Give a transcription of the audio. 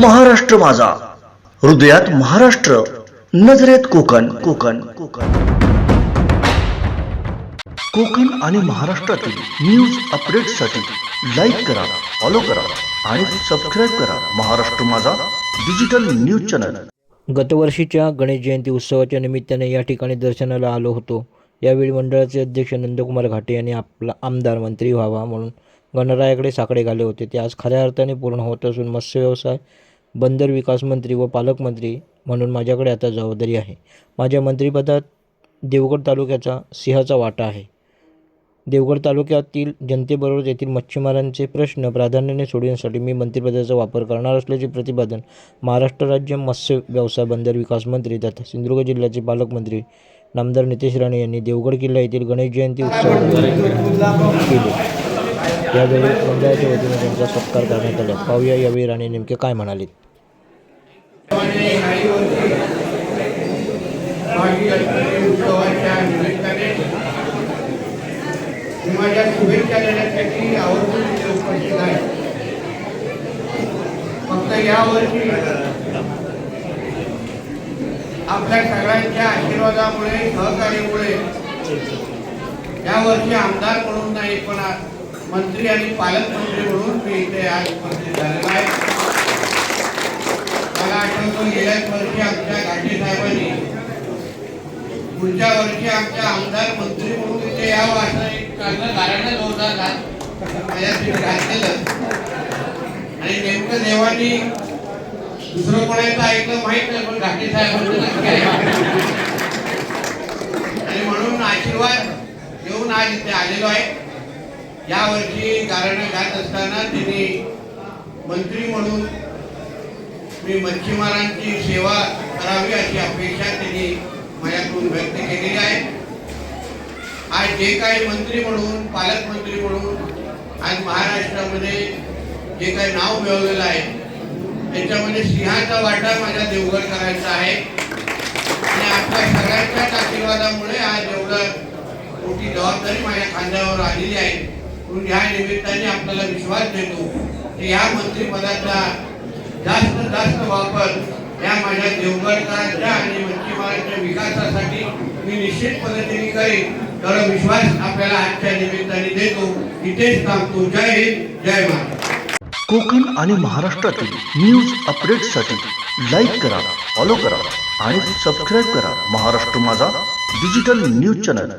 महाराष्ट्र माझा. हृदयात महाराष्ट्र नजरेत कोकण कोकण कोकण. कोकण आणि महाराष्ट्रातील न्यूज अपडेटसाठी लाईक करा फॉलो करा आणि सबस्क्राईब करा Maharashtra Majha digital news channel गतवर्षीच्या Ganesh Jayanti उत्सवाच्या निमित्ताने या ठिकाणी दर्शनाला आलो होतो. यावेळी मंडळाचे अध्यक्ष नंदकुमार घाटे यांनी आपला आमदार मंत्री व्हावा म्हणून गणरायाकडे साकडे घाले होते. ते आज खऱ्या अर्थाने पूर्ण होत असून मत्स्य व्यवसाय बंदर विकास मंत्री व पालकमंत्री म्हणून माझ्याकडे आता जबाबदारी आहे. माझ्या मंत्रिपदात देवगड तालुक्याचा सिंहाचा वाटा आहे. देवगड तालुक्यातील जनतेबरोबर येथील मच्छीमारांचे प्रश्न प्राधान्याने सोडविण्यासाठी मी मंत्रिपदाचा वापर करणार असल्याचे प्रतिपादन महाराष्ट्र राज्य मत्स्य व्यवसाय बंदर विकास मंत्री तथा सिंधुदुर्ग जिल्ह्याचे पालकमंत्री नामदार नितेश राणे यांनी देवगड किल्ला येथील गणेश जयंती उत्सव केले. यावेळी मंडळाच्या वतीने त्यांचा सत्कार करण्यात आला. पाहूया यावेळी राणे नेमके काय म्हणाले. माझ्या शुभेच्छा देण्यासाठी आवर्जून इथे उपस्थित आहे फक्त यावर्षी आपल्या सगळ्यांच्या आशीर्वादामुळे सहकार्यामुळे यावर्षी आमदार म्हणून नाही पण मंत्री आणि पालकमंत्री म्हणून मी इथे आज उपस्थित झालेलो आहे. मला आठवतो गेल्याच वर्षी आमच्या घाटे साहेबांनी पुढच्या वर्षी आमच्या आमदार मंत्री म्हणून इथे यावं असं एक चांगलं कारण जोरदार घातलेलं. आणि नेमकं देवानी दुसरं कोणाचं ऐकलं माहीत नाही पण घाटे साहेबांचं नक्की आणि म्हणून आशीर्वाद घेऊन आज इथे आलेलो आहे. यावर्षी गारणं घात असताना त्यांनी मंत्री म्हणून मी मच्छीमारांची सेवा करावी अशी अपेक्षा त्यांनी माझ्याकडून व्यक्त केलेली आहे. आज जे काही मंत्री म्हणून पालकमंत्री म्हणून आज महाराष्ट्रामध्ये जे काही नाव मिळवलेलं आहे त्याच्यामध्ये सिंहाचा वाटा माझ्या देवगड करायचा आहे. आणि आपल्या सगळ्यांच्याच आशीर्वादामुळे आज एवढं मोठी जबाबदारी माझ्या खांद्यावर आलेली आहे. म्हणून ह्या निमित्ताने आपल्याला विश्वास देतो की या मंत्रिपदाचा जास्त जास्त वापर या माझ्या देवगडकरांच्या आणि मच्छीमारांच्या विकासासाठी मी निश्चित पद्धतीने करेन. तर विश्वास आपल्याला आजच्या निमित्ताने देतो. इथेच थांबतो. जय हिंद जय महाराष्ट्र. कोकण आणि महाराष्ट्रातील न्यूज अपडेटसाठी लाईक करा फॉलो करा आणि सबस्क्राईब करा Maharashtra Majha digital news channel